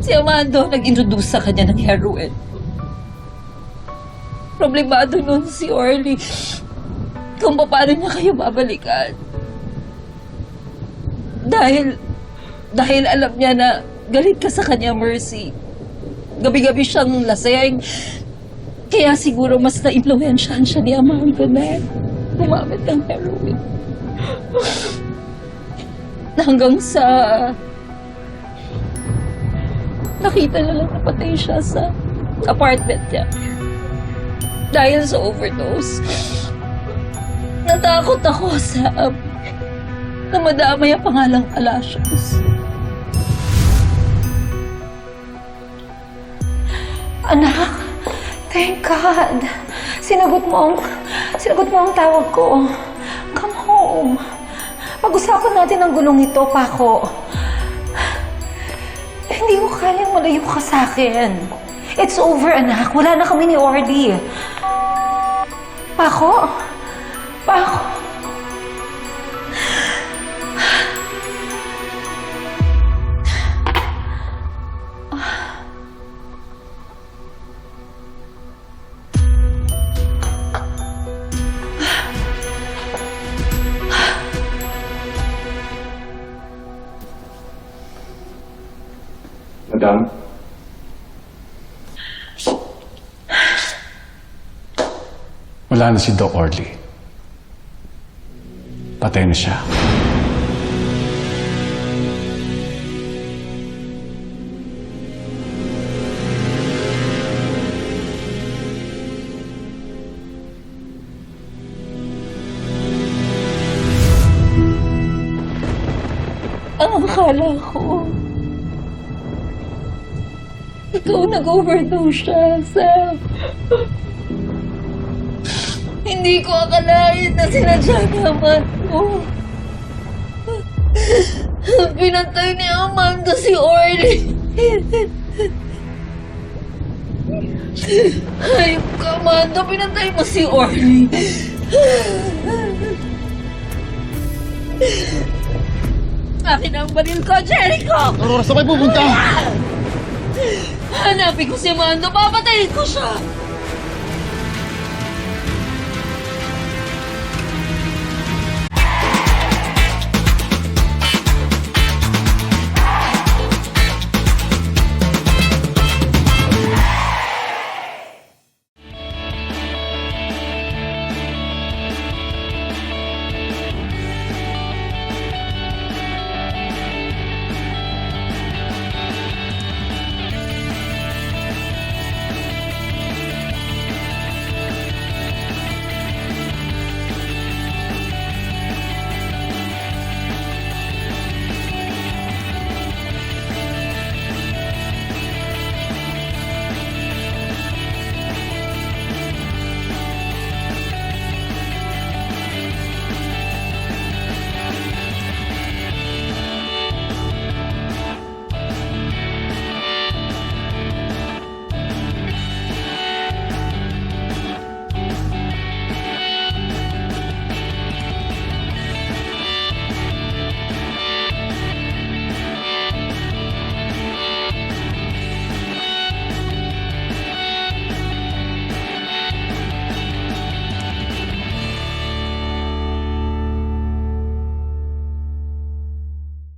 Si Amando nag-introduce sa kanya ng heroin. Problemado nun si Orly kung paano niya kayo babalikan. Dahil, dahil alam niya na galit ka sa kanya, Mercy. Gabi-gabi siyang laseng. Kaya siguro mas na-impluensyahan siya ni Amanda na gumamit ng heroin. Hanggang sa nakita na lang na patay siya sa apartment niya. Dahil sa overdose. Natakot ako sa na madamay ang pangalang Palacios. Anak, thank God. Sinagot mo ang, sinagot mo ang tawag ko. Come home. Pag-usapan natin ang gulong ito, Pako. Kayang malayo ka sa akin. It's over, anak. Wala na kami ni Orly. Pako? Pako? Madam? Wala na si Doc Orly. Patay na siya. Ang akala ko, ikaw nag-overdose siya, Sam. Hindi ko akalain na sinadya naman ko. Pinatay ni Amanda si Orly. Ayop ka, Amanda. Pinatay mo si Orly. Akin ang baril ko, Jericho! Aurora, saan kayo pupunta? Hanapin ko si Amanda. Papatayin ko siya.